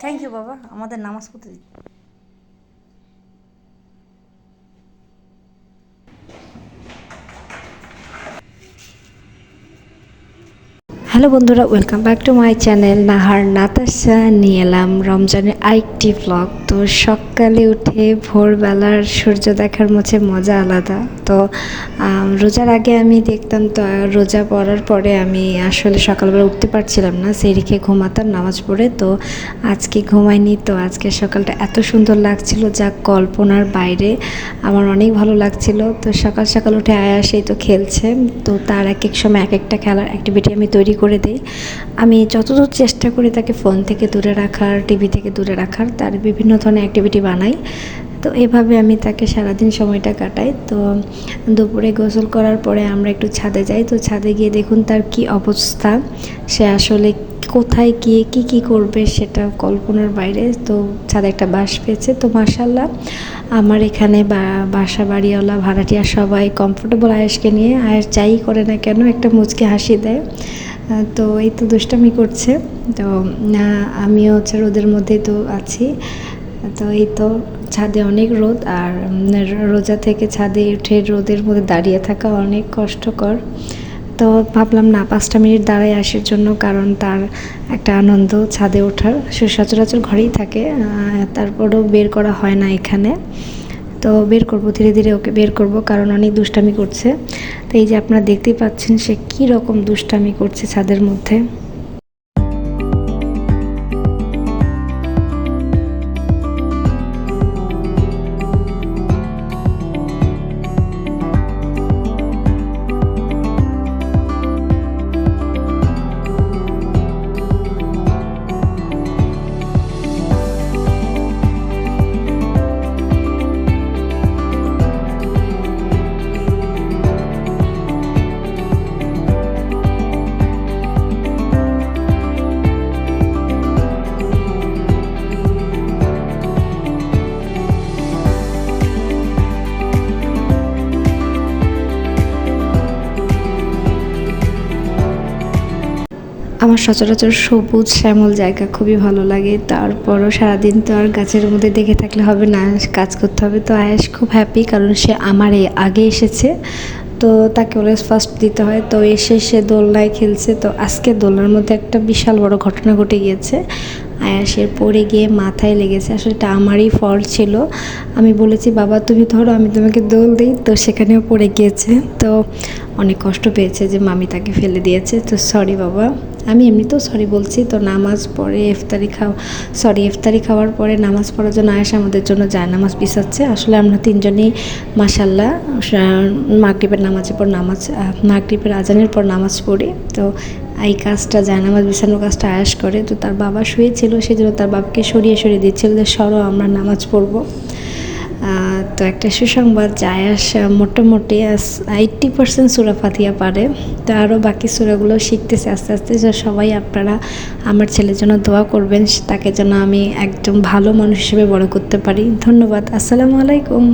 Thank you বাবা আমাদের নামাজ পড়তে হ্যালো বন্ধুরা welcome back to my channel Nahar Natasha, নিয়ে এলাম রমজানের আরেকটি ব্লগ তো সকালে উঠে ভোরবেলার সূর্য দেখার মধ্যে মজা আলাদা। তো রোজার আগে আমি দেখতাম তো, রোজা পড়ার পরে আমি আসলে সকালবেলা উঠতে পারছিলাম না, সেই রেখে ঘুমাতাম নামাজ পড়ে। তো আজকে ঘুমাইনি, তো আজকে সকালটা এত সুন্দর লাগছিল, যা কল্পনার বাইরে আমার অনেক ভালো লাগছিল। তো সকাল সকাল উঠে আয়া সেই তো খেলছে, তো তার এক এক সময় এক একটা খেলার অ্যাক্টিভিটি আমি তৈরি করে দেয় আমি যতদূর চেষ্টা করি তাকে ফোন থেকে দূরে রাখার টিভি থেকে দূরে রাখার, তার বিভিন্ন ধরনের অ্যাক্টিভিটি বানাই। তো এভাবে আমি তাকে সারাদিন সময়টা কাটাই। তো দুপুরে গোসল করার পরে আমরা একটু ছাদে যাই। তো ছাদে গিয়ে দেখুন তার কি অবস্থা। সে আসলে কোথায় গিয়ে কি কি করবে সেটা কল্পনার বাইরে। তো ছাদে একটা বাস পেয়েছে। তো মার্শাল্লাহ আমার এখানে বাসা বাড়িওয়ালা, ভাড়াটিয়া সবাই কমফোর্টেবল আয়েসকে নিয়ে আয়েস যাই করে না কেন একটা মুচকে হাসি দেয়। তো এই তো দুষ্টামি করছে। তো আমিও হচ্ছে রোদের মধ্যেই তো আছি। তো এই তো ছাদে অনেক রোদ আর রোজা থেকে ছাদে উঠে রোদের মধ্যে দাঁড়িয়ে থাকা অনেক কষ্টকর। তো ভাবলাম না, পাঁচটা মিনিট দাঁড়ায় আসার জন্য, কারণ তার একটা আনন্দ ছাদে ওঠার সে সচরাচর ঘরেই থাকে। তারপরেও বের করা হয় না এখানে। তো বের করব, ধীরে ধীরে ওকে বের করব, কারণ অনেক দুষ্টামি করছে। তো এই যে আপনারা দেখতেই পাচ্ছেন সে কী রকম দুষ্টামি করছে ছাদের মধ্যে। আমার সচরাচর সবুজ শ্যামল জায়গা খুবই ভালো লাগে। তারপরও সারাদিন তো আর গাছের মধ্যে দেখে থাকলে হবে না কাজ করতে হবে। তো আয়াস খুব হ্যাপি কারণ সে আমার আগে এসেছে। তো তাকে অলওয়েজ ফার্স্ট দিতে হয়। তো এসে সে দোলনায় খেলছে। তো আজকে দোলনার মধ্যে একটা বিশাল বড় ঘটনা ঘটে গিয়েছে। আয়াসের পড়ে গিয়ে মাথায় লেগেছে। আসলে এটা আমারই ফল ছিল। আমি বলেছি, বাবা, তুমি ধরো, আমি তোমাকে দোল দিই। তো সেখানেও পড়ে গিয়েছে। তো অনেক কষ্ট পেয়েছে যে মামি তাকে ফেলে দিয়েছে। তো সরি বাবা। আমি এমনিতেও সরি বলছি, তো নামাজ পড়ে ইফতারি খাওয়া সরি ইফতারি খাওয়ার পরে নামাজ পড়ার জন্য আয়েশা আমাদের জন্য যায়, নামাজ পিছাচ্ছে। আসলে আমরা তিনজনেই মাসাল্লাহ মাগরীবের নামাজের পর নামাজ মাগরীবের আজানের পর নামাজ পড়ি। তো এই কাজটা যায় নামাজ বিছানোর কাজটা আয়াস করে। তো তার বাবা শুয়েছিল সেই জন্য তার বাবাকে সরিয়ে সরিয়ে দিচ্ছিল যে, সরো, আমরা নামাজ পড়ব। তো একটা সুসংবাদ জায়াস মোটামুটি এইট্টি পার্সেন্ট সুরা ফাতিয়া পারে। তো আরও বাকি সুরাগুলো শিখতেছে, আস্তে আস্তে যে সবাই আপনারা আমার ছেলের জন্য দোয়া করবেন, তাকে যেন আমি একদম ভালো মানুষ হিসেবে বড় করতে পারি। ধন্যবাদ, আসসালামু আলাইকুম।